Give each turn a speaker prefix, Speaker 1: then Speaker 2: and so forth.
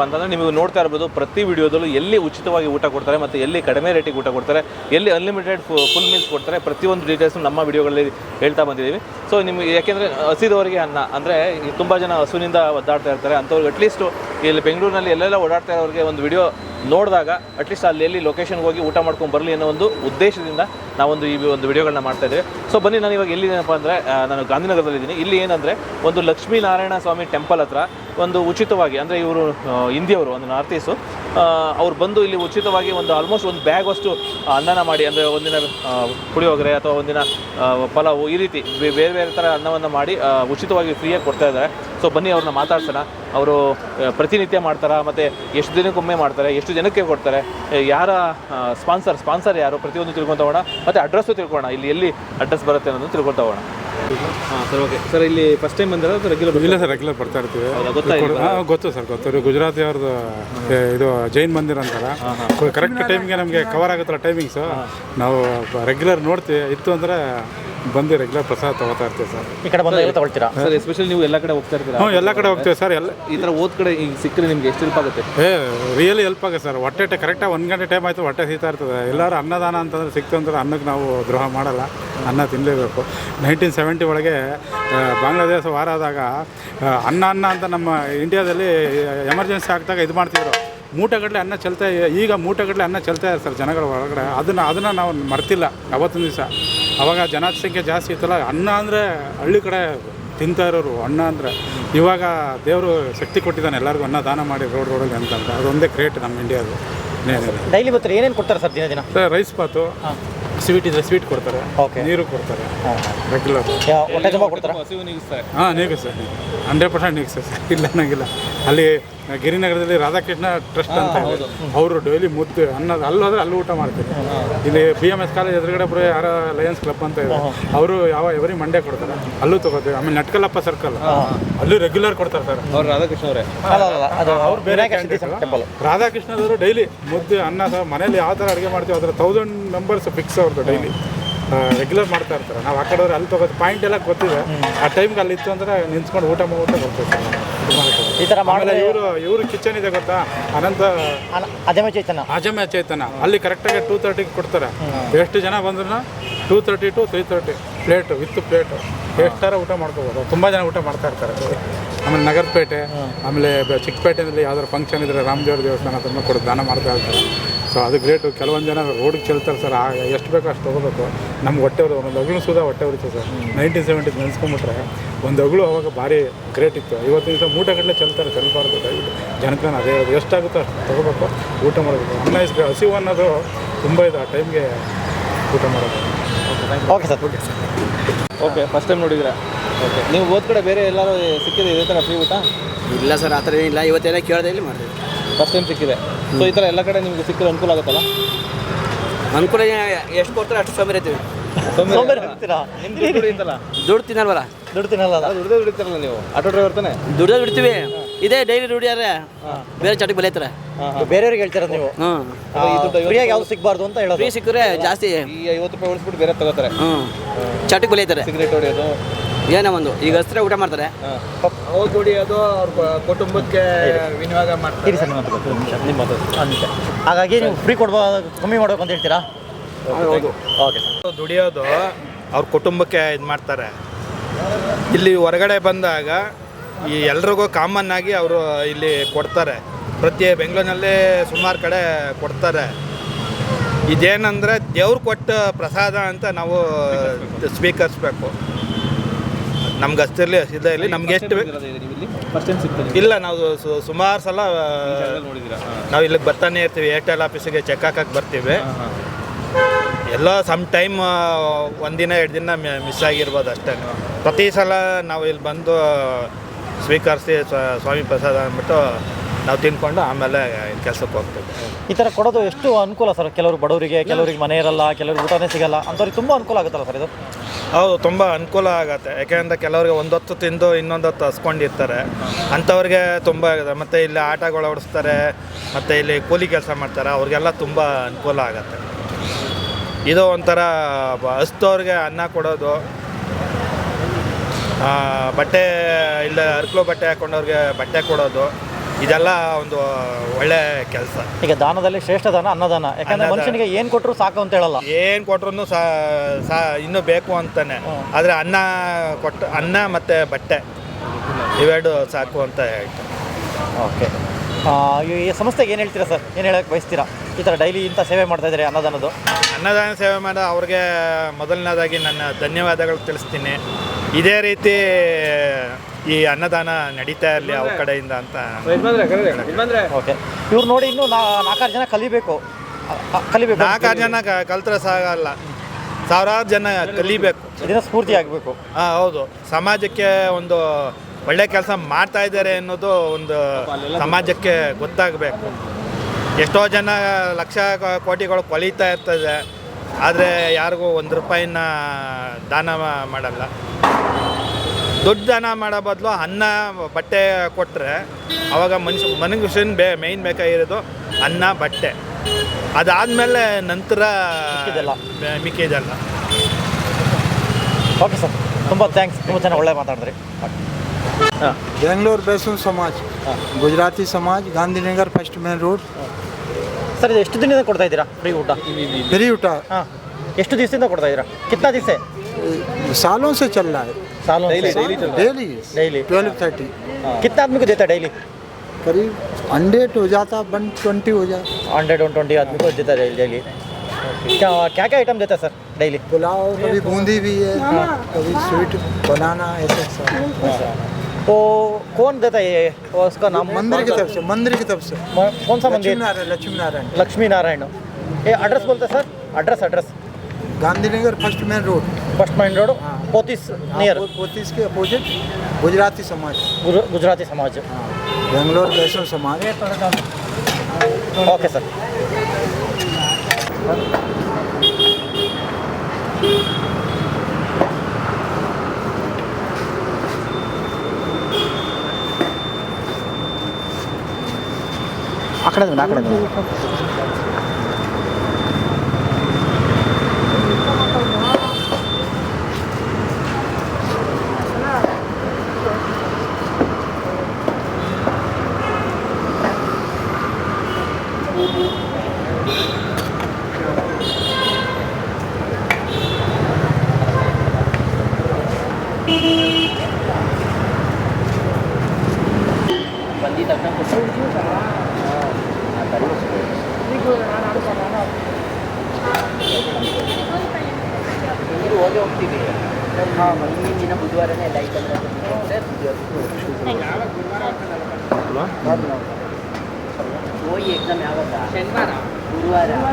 Speaker 1: ಏನಪ್ಪ ಅಂತಂದರೆ ನಿಮಗೆ ನೋಡ್ತಾ ಇರ್ಬೋದು, ಪ್ರತಿ ವಿಡಿಯೋದಲ್ಲೂ ಎಲ್ಲಿ ಉಚಿತವಾಗಿ ಊಟ ಕೊಡ್ತಾರೆ ಮತ್ತು ಎಲ್ಲಿ ಕಡಿಮೆ ರೇಟಿಗೆ ಊಟ ಕೊಡ್ತಾರೆ, ಎಲ್ಲಿ ಅನ್ಲಿಮಿಟೆಡ್ ಫುಲ್ ಮೀಲ್ಸ್ ಕೊಡ್ತಾರೆ, ಪ್ರತಿಯೊಂದು ಡೀಟೇಲ್ಸ್ ನಮ್ಮ ವಿಡಿಯೋಗಳಲ್ಲಿ ಹೇಳ್ತಾ ಬಂದಿದ್ದೀವಿ. ಸೊ ನಿಮಗೆ ಯಾಕೆಂದರೆ ಹಸಿದವರಿಗೆ ಅನ್ನ, ಅಂದರೆ ತುಂಬ ಜನ ಹಸುವಿನಿಂದ ಒದ್ದಾಡ್ತಾ ಇರ್ತಾರೆ, ಅಂಥವ್ರಿಗೆ ಅಟ್ಲೀಸ್ಟು ಇಲ್ಲಿ ಬೆಂಗಳೂರಿನಲ್ಲಿ ಎಲ್ಲೆಲ್ಲ ಓಡಾಡ್ತಾ ಇರೋರಿಗೆ ಒಂದು ವಿಡಿಯೋ ನೋಡಿದಾಗ ಅಟ್ಲೀಸ್ಟ್ ಅಲ್ಲಿ ಎಲ್ಲಿ ಲೊಕೇಶನ್ಗೆ ಹೋಗಿ ಊಟ ಮಾಡ್ಕೊಂಡು ಬರಲಿ ಅನ್ನೋ ಒಂದು ಉದ್ದೇಶದಿಂದ ನಾವೊಂದು ಈ ಒಂದು ವಿಡಿಯೋಗಳನ್ನ ಮಾಡ್ತಾ ಇದ್ದೇವೆ. ಸೊ ಬನ್ನಿ ನಾನು ಇವಾಗ ಎಲ್ಲಿದ್ದೀನಪ್ಪ ಅಂದರೆ ನಾನು ಗಾಂಧಿನಗರದಲ್ಲಿದ್ದೀನಿ. ಇಲ್ಲಿ ಏನಂದರೆ, ಒಂದು ಲಕ್ಷ್ಮೀನಾರಾಯಣ ಸ್ವಾಮಿ ಟೆಂಪಲ್ ಹತ್ರ ಒಂದು ಉಚಿತವಾಗಿ, ಅಂದರೆ ಇವರು ಹಿಂದಿಯವರು, ಒಂದು ನಾರ್ತ್ ಈಸು ಅವ್ರು ಬಂದು ಇಲ್ಲಿ ಉಚಿತವಾಗಿ ಒಂದು ಆಲ್ಮೋಸ್ಟ್ ಒಂದು ಬ್ಯಾಗ್ ಅಷ್ಟು ಅನ್ನನ ಮಾಡಿ, ಅಂದರೆ ಒಂದಿನ ಪುಳಿಯೋಗರೆ ಅಥವಾ ಒಂದಿನ ಪಲಾವು ಈ ರೀತಿ ಬೇರೆ ಬೇರೆ ಥರ ಅನ್ನವನ್ನು ಮಾಡಿ ಉಚಿತವಾಗಿ ಫ್ರೀಯಾಗಿ ಕೊಡ್ತಾ ಇದ್ದಾರೆ. ಸೊ ಬನ್ನಿ, ಅವ್ರನ್ನ ಮಾತಾಡ್ಸೋಣ. ಅವರು ಪ್ರತಿನಿತ್ಯ ಮಾಡ್ತಾರಾ? ಮತ್ತು ಎಷ್ಟು ದಿನಕ್ಕೊಮ್ಮೆ ಮಾಡ್ತಾರೆ? ಎಷ್ಟು ಜನಕ್ಕೆ ಕೊಡ್ತಾರೆ? ಯಾರ ಸ್ಪಾನ್ಸರ್ ಸ್ಪಾನ್ಸರ್ ಯಾರು? ಪ್ರತಿಯೊಂದು ತಿಳ್ಕೊತ ಹೋಗೋಣ. ಮತ್ತು ಅಡ್ರೆಸ್ಸು ತಿಳ್ಕೊಳ್ಳೋಣ. ಇಲ್ಲಿ ಎಲ್ಲಿ ಅಡ್ರೆಸ್ ಬರುತ್ತೆ ಅನ್ನೋದು ತಿಳ್ಕೊತಾ ಹೋಗೋಣ. ಹಾಂ ಸರ್ ಓಕೆ ಸರ್ ಇಲ್ಲಿ ಫಸ್ಟ್ ಟೈಮ್ ಬಂದಿರೋ ರೆಗ್ಯುಲರ್
Speaker 2: ಇಲ್ಲ ಸರ್ ರೆಗ್ಯುಲರ್ ಬರ್ತಾ ಇರ್ತೀವಿ.
Speaker 1: ಹೌದಾ
Speaker 2: ಹಾ, ಗೊತ್ತು ಸರ್ ಗೊತ್ತು. ಇದು ಗುಜರಾತಿ ಅವ್ರದ್ದು ಏ, ಇದು ಜೈನ್ ಮಂದಿರ ಅಂತಾರ. ಕರೆಕ್ಟ್ ಟೈಮ್ಗೆ ನಮಗೆ ಕವರ್ ಆಗುತ್ತಲ್ಲ ಟೈಮಿಂಗ್ಸ್ ನಾವು ರೆಗ್ಯುಲರ್ ನೋಡ್ತೀವಿ. ಇತ್ತು ಅಂದರೆ ಬಂದು ರೆಗ್ಯುಲರ್ ಪ್ರಸಾದ ತಗೋತಾ ಇರ್ತೀವಿ ಸರ್.
Speaker 3: ಈ ಕಡೆ ಬಂದಾಗ ಎಲ್ಲ ತಗೊಳ್ತೀರಾ?
Speaker 1: ಸರ್ ಎಸ್ಪೆಷಲಿ ನೀವು ಎಲ್ಲ ಕಡೆ ಹೋಗ್ತಾ ಇರ್ತೀರಾ?
Speaker 2: ಹ್ಞೂ ಎಲ್ಲ ಕಡೆ ಹೋಗ್ತೀವಿ ಸರ್ ಎಲ್ಲ
Speaker 1: ಈ ಥರ ಓದ್ ಕಡೆ ಈಗ ಸಿಕ್ಕರೆ ನಿಮ್ಗೆ ಎಷ್ಟು ಹೆಲ್ಪ್ ಆಗುತ್ತೆ?
Speaker 2: ಏ ರಿಯಲಿ ಹೆಲ್ಪ್ ಆಗುತ್ತೆ ಸರ್. ಹೊಟ್ಟೆ ಕರೆಕ್ಟಾಗಿ ಒಂದು ಗಂಟೆ ಟೈಮ್ ಆಯಿತು ಹೊಟ್ಟೆ ಸೀತಾ ಇರ್ತದೆ. ಎಲ್ಲರೂ ಅನ್ನದಾನ ಅಂತಂದ್ರೆ ಸಿಕ್ತು ಅಂದ್ರೆ ಅನ್ನಕ್ಕೆ ನಾವು ದ್ರೋಹ ಮಾಡಲ್ಲ. ಅನ್ನ ತಿನ್ನಲೇಬೇಕು ನೈನ್ಟೀನ್ ಸೆವೆಂಟಿ ಒಳಗೆ ಬಾಂಗ್ಲಾದೇಶ ವಾರ ಆದಾಗ ಅನ್ನ ಅನ್ನ ಅಂತ ನಮ್ಮ ಇಂಡಿಯಾದಲ್ಲಿ ಎಮರ್ಜೆನ್ಸಿ ಆಗ್ದಾಗ ಇದು ಮಾಡ್ತಿದ್ರು. ಮೂಟೆಗಟ್ಟಲೆ ಅನ್ನ ಚಲ್ತಾ ಈಗ ಮೂಟೆಗಟ್ಟಲೆ ಅನ್ನ ಚಲ್ತಾ ಇದೆ ಸರ್ ಜನಗಳ ಒಳಗಡೆ. ಅದನ್ನು ಅದನ್ನು ನಾವು ಮರ್ತಿಲ್ಲ. ಅವತ್ತಿನ ದಿವಸ. ಅವಾಗ ಜನಸಂಖ್ಯೆ ಜಾಸ್ತಿ ಇತ್ತಲ್ಲ ಅನ್ನ ಅಂದರೆ ಹಳ್ಳಿ ಕಡೆ ತಿಂತಾ ಇರೋರು ಅನ್ನ ಅಂದರೆ. ಇವಾಗ ದೇವರು ಶಕ್ತಿ ಕೊಟ್ಟಿದ್ದಾನೆ ಎಲ್ಲರಿಗೂ ಅನ್ನ ದಾನ ಮಾಡಿ ರೋಡ್ ರೋಡಲ್ಲಿ ಅಂತಂದ್ರೆ. ಅದೊಂದೇ ಕ್ರೇಟ್ ನಮ್ಮ ಇಂಡಿಯಾದು
Speaker 3: ಡೈಲಿ ಬರ್ತಾರೆ ಏನೇನು ಕೊಡ್ತಾರೆ ಸರ್ ದಿನ ದಿನ
Speaker 2: ಸರ್ ರೈಸ್ ಬಾತು ಸ್ವೀಟ್ ಇದ್ರೆ ಸ್ವೀಟ್ ಕೊಡ್ತಾರೆ
Speaker 3: ಓಕೆ
Speaker 2: ನೀರು ಕೊಡ್ತಾರೆ ರೆಗ್ಯುಲರ್
Speaker 3: ಹೊಟ್ಟೆ ತುಂಬ ಕೊಡ್ತಾರಾ?
Speaker 1: ಹಸಿವು ನೀಗಿಸ್ತಾರೆ.
Speaker 2: ಹಾಂ ನೀಗು ಸರ್ ಹಂಡ್ರೆಡ್ ಪರ್ಸೆಂಟ್ ನೀಗು ಸರ್ ಇಲ್ಲ ಅನ್ನಂಗಿಲ್ಲ ಅಲ್ಲಿ ಗಿರಿನಗರದಲ್ಲಿ ರಾಧಾಕೃಷ್ಣ ಟ್ರಸ್ಟ್ ಅಂತ ಇದೆ. ಅವರು ಡೈಲಿ ಮುದ್ದು ಅನ್ನ ಅಲ್ಲಿ ಹೋದ್ರೆ ಅಲ್ಲಿ ಊಟ ಮಾಡ್ತಾರೆ. ಇಲ್ಲಿ ಬಿ ಎಂ ಎಸ್ ಕಾಲೇಜ್ ಎದುರುಗಡೆ ಬರೋ ಯಾರ ಲಯನ್ಸ್ ಕ್ಲಬ್ ಅಂತ ಇದೆ. ಅವರು ಯಾವ ಎವರಿ ಮಂಡೇ ಕೊಡ್ತಾರೆ. ಅಲ್ಲೂ ತಗೋತೀವಿ. ಆಮೇಲೆ ನಟ್ಕಲ್ಲಪ್ಪ ಸರ್ಕಲ್ ಅಲ್ಲೂ ರೆಗ್ಯುಲರ್ ಕೊಡ್ತಾರೆ ಸರ್
Speaker 1: ಅವ್ರು ರಾಧಾಕೃಷ್ಣ ಅವರೇ.
Speaker 3: ಅವ್ರು ಬೇರೆ
Speaker 2: ರಾಧಾಕೃಷ್ಣದವರು ಡೈಲಿ ಮುದ್ದೆ ಅನ್ನ ಮನೇಲಿ ಯಾವ ಥರ ಅಡುಗೆ ಮಾಡ್ತೀವಿ ಅದರ ತೌಸಂಡ್ ಮೆಂಬರ್ಸ್ ಫಿಕ್ಸ್ ಅವ್ರದ್ದು ಡೈಲಿ ರೆಗ್ಯುಲರ್ ಮಾಡ್ತಾ ಇರ್ತಾರೆ. ನಾವು ಆ ಕಡೆ ಅಲ್ಲಿ ತಗೋದು. ಪಾಯಿಂಟ್ ಎಲ್ಲ ಗೊತ್ತಿದೆ. ಆ ಟೈಮ್ಗೆ ಅಲ್ಲಿ ಇತ್ತು ಅಂದ್ರೆ ನಿಂತ್ಕೊಂಡು ಊಟ ಮಾಡ್ಬಿಟ್ಟು ಬರ್ತೀವಿ.
Speaker 3: ಈ ಥರ
Speaker 2: ಆಮೇಲೆ
Speaker 3: ಮಾಡಿದ್ರೆ
Speaker 2: ಇವರು ಇವರು ಕಿಚನ್ ಇದೆ ಗೊತ್ತಾ? ಅನಂತ
Speaker 3: ಅಜಮ ಚೈತನ್ಯ.
Speaker 2: ಅಜಮ ಚೇತನ ಅಲ್ಲಿ ಕರೆಕ್ಟಾಗಿ ಟೂ ತರ್ಟಿಗೆ ಕೊಡ್ತಾರೆ. ಎಷ್ಟು ಜನ ಬಂದ್ರು two thirty to three thirty plate with plate ಎಷ್ಟಾರ ಊಟ ಮಾಡ್ಕೋಬೋದು? ತುಂಬ ಜನ ಊಟ ಮಾಡ್ತಾ ಇರ್ತಾರೆ. ಆಮೇಲೆ ನಗರಪೇಟೆ ಆಮೇಲೆ ಬ- ಚಿಕ್ಕಪೇಟೆಯಲ್ಲಿ ಯಾವ್ದಾದ್ರು ಫಂಕ್ಷನ್ ಇದ್ರೆ ರಾಮದೇವ್ರ ದೇವಸ್ಥಾನ ಅದನ್ನು ಕೊಡು ದಾನ ಮಾಡ್ತಾ ಇರ್ತಾರೆ. ಸೊ ಅದು ಗ್ರೇಟು ಕೆಲವೊಂದು ಜನ ರೋಡಿಗೆ ಚೆಲ್ತಾರೆ ಸರ್ ಎಷ್ಟು ಬೇಕೋ ಅಷ್ಟು ತೊಗೋಬೇಕು. ನಮ್ಗೆ ಹೊಟ್ಟೆ ಅವರು ಒಂದು ಅಗಳು ಸುಧಾ ಹೊಟ್ಟೆ ಉರಿತು ಸರ್ ನೈನ್ಟೀನ್ ಸೆವೆಂಟಿ ನೆನೆಸ್ಕೊಂಬಿಟ್ರೆ ಒಂದು ಅಗಳು ಅವಾಗ ಭಾರಿ ಗ್ರೇಟ್ ಇತ್ತು. ಇವತ್ತಿನ ದಿವಸ ಮೂಟಗಟ್ಟಲೆ ಚೆಲ್ತಾರೆ ಚೆಲ್ಬಾರ್ದು ದಯವಿಟ್ಟು. ಜನಕ್ಕೆ ನಾನು ಅದೇ ಹೇಳೋದು. ಎಷ್ಟಾಗುತ್ತೋ ಅಷ್ಟು ತೊಗೋಬೇಕು. ಊಟ ಮಾಡಬೇಕು ಅನ್ನ ಇಸ್ ಹಸಿವು ಅನ್ನೋದು ತುಂಬ ಇದೆ ಆ ಟೈಮ್ಗೆ ಊಟ ಮಾಡೋದು.
Speaker 3: Okay sir
Speaker 1: okay okay first time ನೋಡಿದ್ರೆ ಓಕೆ ನೀವು ಓದ್ ಕಡೆ ಬೇರೆ ಎಲ್ಲರೂ ಸಿಕ್ಕಿದೆ ಇದೇ ಥರ ಫ್ರೀ ಊಟ?
Speaker 4: ಇಲ್ಲ ಸರ್ ಆ ಥರ ಏನಿಲ್ಲ. ಇವತ್ತೆಲ್ಲ ಕೇಳ್ದೆ ಇಲ್ಲಿ ಮಾಡಿದೆ
Speaker 1: ಫಸ್ಟ್ ಟೈಮ್ ಸಿಕ್ಕಿದೆ. ಸೊ ಈ ಥರ ಎಲ್ಲ ಕಡೆ ನಿಮಗೆ ಸಿಕ್ಕಿದ್ರೆ ಅನುಕೂಲ ಆಗುತ್ತಲ್ಲ?
Speaker 4: ಅನುಕೂಲ ಎಷ್ಟು ಕೊಡ್ತಾರೆ ಅಷ್ಟು
Speaker 1: ನಿಮ್ಮ ದುಡ್ಡು
Speaker 4: ತಿನ್ನಲ್ವಲ್ಲ?
Speaker 3: ದುಡ್ಡು ತಿನ್ನಲ್ಲ
Speaker 1: ಅದು ದುಡ್ದೇ ದುಡಿತಾರಲ್ಲ ನೀವು? ಆಟೋ ಡ್ರೈವರ್ ತಾನೆ?
Speaker 4: ದುಡ್ಡು ಬಿಡ್ತೀವಿ ಇದೇ ಡೈಲಿ ದುಡಿಯಾರೆ ಬೇರೆ ಚಟಕ್ಕೆ ಬೆಲೆತಾರೆ
Speaker 3: ಬೇರೆಯವ್ರಿಗೆ ಹೇಳ್ತಾರ ನೀವು? ಫ್ರೀಯಾಗಿ ಯಾವ್ದು ಸಿಗ್ಬಾರ್ದು ಅಂತ ಹೇಳೋದು.
Speaker 4: ಫ್ರೀ ಸಿಕ್ಕರೆ ಜಾಸ್ತಿ.
Speaker 1: ಈ ಐವತ್ತು ರೂಪಾಯಿ ಉಳಿಸ್ಬಿಟ್ಟು ಬೇರೆ ತಗೋತಾರೆ.
Speaker 4: ಹ್ಞೂ ಚಟಕ್ಕೆ ಬೆಲೆತಾರೆ
Speaker 1: ಸಿಗರೇಟ್ ಹೊಡೆಯೋದು.
Speaker 4: ಏನೋ ಒಂದು. ಈಗ ಹಸ್ರೆ ಊಟ ಮಾಡ್ತಾರೆ.
Speaker 5: ಅವ್ರು ದುಡಿಯೋದು ಅವ್ರ ಕುಟುಂಬಕ್ಕೆ ವಿನಿಯೋಗ ಮಾಡ್ತಾರೆ.
Speaker 3: ಸರ್ ನಿಮ್ಮ ನಿಮ್ಮ ಹಾಗಾಗಿ ನೀವು ಫ್ರೀ ಕೊಡ್ಬೋ ಕಮ್ಮಿ ಮಾಡ್ಬೇಕು ಅಂತ ಹೇಳ್ತೀರಾ?
Speaker 4: ಹೌದು.
Speaker 3: ಓಕೆ ಸರ್
Speaker 5: ದುಡಿಯೋದು ಅವ್ರ ಕುಟುಂಬಕ್ಕೆ ಇದು ಮಾಡ್ತಾರೆ. ಇಲ್ಲಿ ಹೊರಗಡೆ ಬಂದಾಗ ಈ ಎಲ್ರಿಗೂ ಕಾಮನ್ ಆಗಿ ಅವರು ಇಲ್ಲಿ ಕೊಡ್ತಾರೆ. ಪ್ರತಿ ಬೆಂಗಳೂರಿನಲ್ಲಿ ಸುಮಾರು ಕಡೆ ಕೊಡ್ತಾರೆ. ಇದೇನಂದರೆ ದೇವ್ರು ಕೊಟ್ಟ ಪ್ರಸಾದ ಅಂತ ನಾವು ಸ್ವೀಕರಿಸ್ಬೇಕು ನಮ್ಗೆ ಅಷ್ಟಿರಲಿ ಸಿದ್ಧ ಇರಲಿ. ನಮ್ಗೆ ಎಷ್ಟು ಬೇಕು
Speaker 1: ಫಸ್ಟ್ ಟೈಮ್ ಸಿಗ್ತದೆ
Speaker 5: ಇಲ್ಲ? ನಾವು ಸುಮಾರು ಸಲ
Speaker 1: ನೋಡಿದ್ದೀರಾ?
Speaker 5: ನಾವು ಇಲ್ಲಿಗೆ ಬರ್ತಾನೆ ಇರ್ತೀವಿ. ಏರ್ಟೆಲ್ ಆಫೀಸಿಗೆ ಚೆಕ್ ಹಾಕಕ್ಕೆ ಬರ್ತೀವಿ. ಎಲ್ಲ ಸಮ್ ಟೈಮ್ ಒಂದಿನ ಎರಡು ದಿನ ಮಿಸ್ ಆಗಿರ್ಬೋದು ಅಷ್ಟೇ. ಪ್ರತಿ ಸಲ ನಾವು ಇಲ್ಲಿ ಬಂದು ಸ್ವೀಕರಿಸಿ ಸ್ವ- ಸ್ವಾಮಿ ಪ್ರಸಾದ ಅಂದ್ಬಿಟ್ಟು ನಾವು ತಿನ್ಕೊಂಡು ಆಮೇಲೆ ಕೆಲಸಕ್ಕೆ ಹೋಗ್ತೀವಿ.
Speaker 3: ಈ ಥರ ಕೊಡೋದು ಎಷ್ಟು ಅನುಕೂಲ ಸರ್? ಕೆಲವರು ಬಡವರಿಗೆ ಕೆಲವರಿಗೆ ಮನೆ ಇರಲ್ಲ ಕೆಲವ್ರಿಗೆ ಊಟನೇ ಸಿಗಲ್ಲ ಅಂಥವ್ರಿಗೆ ತುಂಬ ಅನುಕೂಲ ಆಗುತ್ತಲ್ಲ ಸರ್ ಇದು?
Speaker 5: ಹೌದು, ತುಂಬ ಅನುಕೂಲ ಆಗುತ್ತೆ. ಯಾಕೆಂದರೆ ಕೆಲವರಿಗೆ ಒಂದೊತ್ತು ತಿಂದು ಇನ್ನೊಂದೊತ್ತು ಹಸ್ಕೊಂಡಿರ್ತಾರೆ. ಅಂಥವ್ರಿಗೆ ತುಂಬ ಆಗುತ್ತೆ. ಮತ್ತು ಇಲ್ಲಿ ಆಟಗಳು ಓಡಿಸ್ತಾರೆ ಮತ್ತು ಇಲ್ಲಿ ಕೂಲಿ ಕೆಲಸ ಮಾಡ್ತಾರೆ. ಅವ್ರಿಗೆಲ್ಲ ತುಂಬ ಅನುಕೂಲ ಆಗುತ್ತೆ. ಇದು ಒಂಥರ ಹಸ್ತವ್ರಿಗೆ ಅನ್ನ ಕೊಡೋದು. ಬಟ್ಟೆ, ಇಲ್ಲ ಅರ್ಕಲು ಬಟ್ಟೆ ಹಾಕೊಂಡವ್ರಿಗೆ ಬಟ್ಟೆ ಕೊಡೋದು. ಇದೆಲ್ಲ ಒಂದು ಒಳ್ಳೆ ಕೆಲಸ.
Speaker 3: ಈಗ ದಾನದಲ್ಲಿ ಶ್ರೇಷ್ಠ ದಾನ ಅನ್ನದಾನ. ಯಾಕಂದ್ರೆ
Speaker 5: ಅನ್ನದಾನ.
Speaker 3: ಮನುಷ್ಯನಿಗೆ ಏನು ಕೊಟ್ಟರು ಸಾಕು ಅಂತ ಹೇಳಲ್ಲ.
Speaker 5: ಏನು ಕೊಟ್ರು ಸಾ ಇನ್ನೂ ಬೇಕು ಅಂತಾನೆ. ಆದರೆ ಅನ್ನ ಕೊಟ್ಟು ಅನ್ನ ಮತ್ತು ಬಟ್ಟೆ. ಇವೆರಡು ಸಾಕು ಅಂತ ಹೇಳ್ತಾರೆ.
Speaker 3: ಓಕೆ. ಈ ಸಂಸ್ಥೆಗೆ ಏನು ಹೇಳ್ತೀರಾ ಸರ್? ಏನು ಹೇಳಕ್ಕೆ ಬಯಸ್ತೀರಾ? ಈ ಥರ ಡೈಲಿ ಇಂಥ ಸೇವೆ ಮಾಡ್ತಾ ಇದ್ದಾರೆ ಅನ್ನದಾನದ್ದು?
Speaker 5: ಅನ್ನದಾನ ಸೇವೆ ಮಾಡೋ ಅವ್ರಿಗೆ ಮೊದಲನೇದಾಗಿ ನನ್ನ ಧನ್ಯವಾದಗಳು ತಿಳಿಸ್ತೀನಿ. ಇದೇ ರೀತಿ ಈ ಅನ್ನದಾನ ನಡೀತಾ ಇರಲಿ ಅವ್ರ ಕಡೆಯಿಂದ ಅಂತ
Speaker 3: ಓಕೆ. ಇವ್ರು ನೋಡಿ ಇನ್ನೂ ನಾ ನಾಲ್ಕಾರು ಜನ ಕಲಿಬೇಕು. ಅ- ಕಲಿಬೇಕು.
Speaker 5: ನಾಲ್ಕಾರು ಜನ ಕ- ಕಲ್ತ್ರೆ ಸಾಗಲ್ಲ ಸಾವಿರಾರು ಜನ ಕಲಿಬೇಕು.
Speaker 3: ಇದನ್ನ ಸ್ಫೂರ್ತಿ ಆಗಬೇಕು.
Speaker 5: ಹಾಂ ಹೌದು. ಸಮಾಜಕ್ಕೆ ಒಂದು ಒಳ್ಳೆ ಕೆಲಸ ಮಾಡ್ತಾ ಇದ್ದಾರೆ ಅನ್ನೋದು ಒಂದು ಸಮಾಜಕ್ಕೆ ಗೊತ್ತಾಗಬೇಕು. ಎಷ್ಟೋ ಜನ ಲಕ್ಷ ಕ- ಕೋಟಿಗಳು ಕೊಲಿತಾ ಇರ್ತದೆ. ಆದರೆ ಯಾರಿಗೂ ಒಂದು ರೂಪಾಯಿನ ದಾನ ಮಾ- ಮಾಡಲ್ಲ. ದುಡ್ಡು ದಾನ ಮಾಡೋ ಬದಲು ಅನ್ನ ಬಟ್ಟೆ ಕೊಟ್ಟರೆ ಅವಾಗ ಮನುಷ್ಯ ಮನುಷ್ಯನ ಬೇ ಮೇಯ್ನ್ ಬೇಕಾಗಿರೋದು ಅನ್ನ ಬಟ್ಟೆ. ಅದಾದಮೇಲೆ ನಂತರ ಮಿಕ್ಕಿದೆಲ್ಲ.
Speaker 3: ಓಕೆ ಸರ್ ತುಂಬ ಥ್ಯಾಂಕ್ಸ್ ತುಂಬ ಚೆನ್ನಾಗಿ ಒಳ್ಳೆ ಮಾತಾಡಿದ್ರಿ.
Speaker 6: Bengaluru Besuru Samaj Gujarati Samaj Gandhinagar first main road.
Speaker 3: Sir ಎಷ್ಟು ದಿನದಿಂದ ಕೊಡ್ತಾ ಇದ್ದೀರಾ ಫ್ರೀ ಊಟ?
Speaker 6: ಫ್ರೀ ಊಟ.
Speaker 3: ಹಾಂ. ಎಷ್ಟು ದಿವಸದಿಂದ ಕೊಡ್ತಾ ಇದ್ದೀರಾ? ಕಿತ್ತ ದಿವಸ?
Speaker 6: ಸಾಲೋನ್ ಸೆ
Speaker 3: सालों से।
Speaker 6: Daily
Speaker 3: Daily.
Speaker 6: ट्वेल्व थर्टी
Speaker 3: कितना आदमी को देता है डेली
Speaker 6: करीब हंड्रेड हो जाता वन ट्वेंटी हो जाता।
Speaker 3: हंड्रेड वन ट्वेंटी आदमी को देता है डेली क्या क्या क्या आइटम देता है सर डेली
Speaker 6: पुलाव कभी बूंदी भी है कभी स्वीट बनाना ऐसे सब।
Speaker 3: तो कौन देता है ये? वो उसका नाम
Speaker 6: मंदिर की तरफ़ से मंदिर की तरफ़ से।
Speaker 3: कौन सा मंदिर?
Speaker 6: लक्ष्मी नारायण
Speaker 3: लक्ष्मी नारायण ये एड्रेस बोलते हैं sir address address
Speaker 6: Gandhinagar first main road
Speaker 3: first main road પોતીસ near
Speaker 6: પોતીસ કે ઓપોઝિટ ગુજરાતી સમાજ
Speaker 3: ગુજરાતી સમાજ
Speaker 6: બેંગ્લોર વૈષ્ણવ સમાજ
Speaker 3: ઓકે સર అక్కడే అక్కడే Bandita kan
Speaker 4: ko. Ah, terus. Ini gue anak sama anak. Ini dua jam tidur. हाँ मम्मी जी ना
Speaker 7: बुधवार ने लाइट कर रहा था वो ही एकदम यहाँ पर गुरुवार यहाँ